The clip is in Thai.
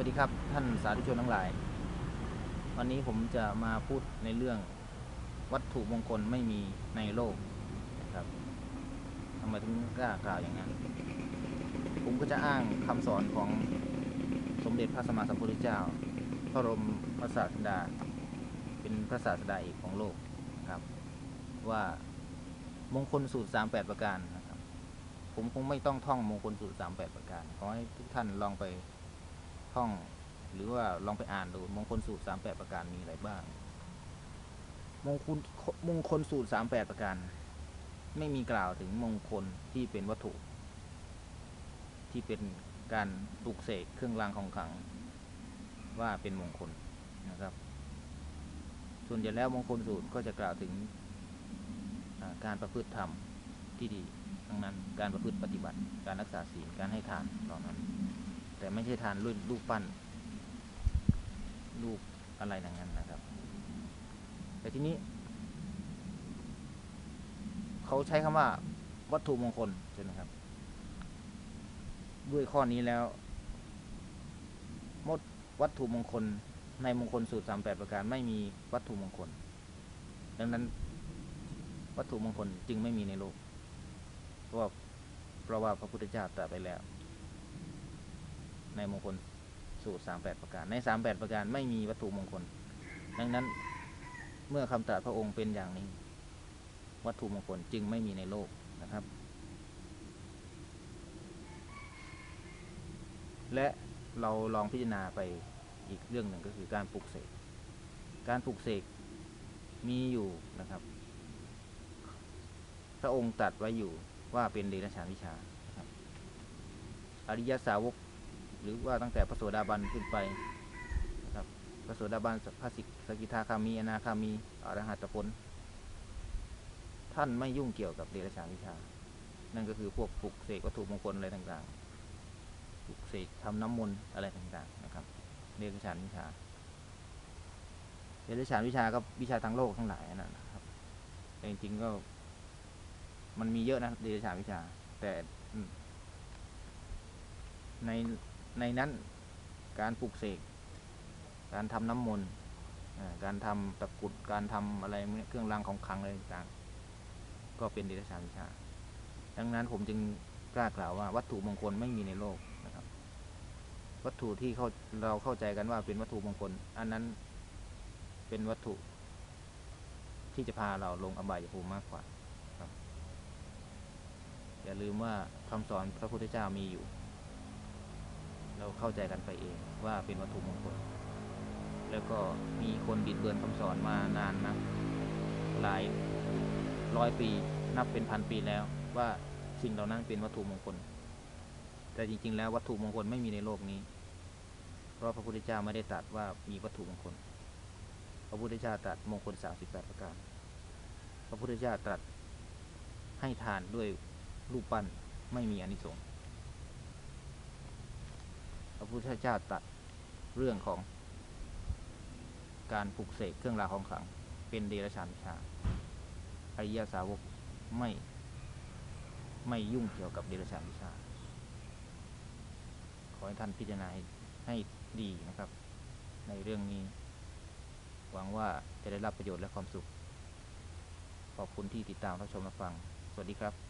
วัสดีครับท่านสาธุชนทั้งหลาย วันนี้ผมจะมาพูดในเรื่องวัตถุมงคลไม่มีในโลกนะครับทำไมถึงกล้ากล่าวอย่างนั้น ผมก็จะอ้างคำสอนของสมเด็จพระสัมมาสัมพุทธเจ้า พระรมพระศาสดา เป็นพระศาสดาเอกของโลกนะครับ ว่ามงคลสูตร 38 ประการนะครับ ผมคงไม่ต้องท่องมงคลสูตร 38 ประการขอให้ทุกท่านลองไป ท่อง หรือว่าลองไปอ่านดูมงคลสูตร38ประการมีอะไรบ้าง มงคลมงคลสูตร38ประการ ไม่มีกล่าวถึงมงคลที่เป็นวัตถุ ที่เป็นการปลุกเสกเครื่องรางของขลัง ว่าเป็นมงคลนะครับ ส่วนใหญ่แล้วมงคลสูตรก็จะกล่าวถึงการประพฤติธรรมที่ดี ทั้งนั้นการประพฤติปฏิบัติ การรักษาศีล การให้ทานเหล่านั้น แต่ไม่ใช่ทานรุ่นรูปปั้นรูปอะไรอย่างนั้นนะครับ แต่ทีนี้ เขาใช้คำว่า วัตถุมงคลใช่ไหมครับ ด้วยข้อนี้แล้วมดวัตถุมงคลในมงคลสูตรสามแปดประการไม่มีวัตถุมงคล ดังนั้น วัตถุมงคลจึงไม่มีในโลกเพราะว่าเพราะว่าพระพุทธเจ้าตรัสไปแล้ว ในมงคลสูตรสามแปดประการ ในสามแปดประการไม่มีวัตถุมงคล ดังนั้นเมื่อคำตรัสพระองค์เป็นอย่างนี้ วัตถุมงคลจึงไม่มีในโลกนะครับ และเราลองพิจารณาไปอีกเรื่องหนึ่งก็คือการปลุกเสก การปลุกเสกมีอยู่นะครับ พระองค์ตรัสไว้อยู่ว่าเป็นเดรัจฉานวิชา อริยสาวก หรือว่าตั้งแต่พระโสดาบันขึ้นไปนะครับพระโสดาบันพระสิกสกิทาคามีอนาคามีอรหัตผลท่านไม่ยุ่งเกี่ยวกับเดรัจฉานวิชา นั่นก็คือพวกปลุกเสกวัตถุมงคลอะไรต่างๆปลุกเสกทำน้ำมนต์อะไรต่างๆนะครับเดรัจฉานวิชาเดรัจฉานวิชาก็วิชาทางโลกทั้งหลายนั่นนะครับแต่จริงๆก็มันมีเยอะนะเดรัจฉานวิชา แต่ใน ในนั้นการปลุกเสก การทำน้ำมนต์การทำตะกุดการทำอะไรเครื่องรางของขลังอะไรต่างๆก็เป็นเดรัจฉานวิชา ดังนั้นผมจึงกล้ากล่าวว่าวัตถุมงคลไม่มีในโลกนะครับ วัตถุที่เขาเราเข้าใจกันว่าเป็นวัตถุมงคล อันนั้นเป็นวัตถุที่จะพาเราลงอบายภูมิมากกว่าอย่าลืมว่าคำสอนพระพุทธเจ้ามีอยู่ เราเข้าใจกันไปเองว่าเป็นวัตถุมงคล แล้วก็มีคนบิดเบือนคำสอนมานานนะหลายร้อยปีนับเป็นพันปีแล้วว่าสิ่งเหล่านั้นเป็นวัตถุมงคล แต่จริง ๆ แล้ววัตถุมงคลไม่มีในโลกนี้ เพราะพระพุทธเจ้าไม่ได้ตรัสว่ามีวัตถุมงคล พระพุทธเจ้าตรัสมงคลสามสิบแปดประการ พระพุทธเจ้าตรัสให้ทานด้วยรูปปั้นไม่มีอนิสงส์ ระพุทธเจ้าตรัสเรื่องของการปลุกเสกเครื่องรางของขลัง เป็นเดรัจฉานวิชาอริยสาวกไม่ไม่ยุ่งเกี่ยวกับเดรัจฉานวิชา ขอให้ท่านพิจารณาให้ให้ดีนะครับ ในเรื่องนี้ หวังว่าจะได้รับประโยชน์และความสุข ขอบคุณที่ติดตามรับชมรับฟัง สวัสดีครับ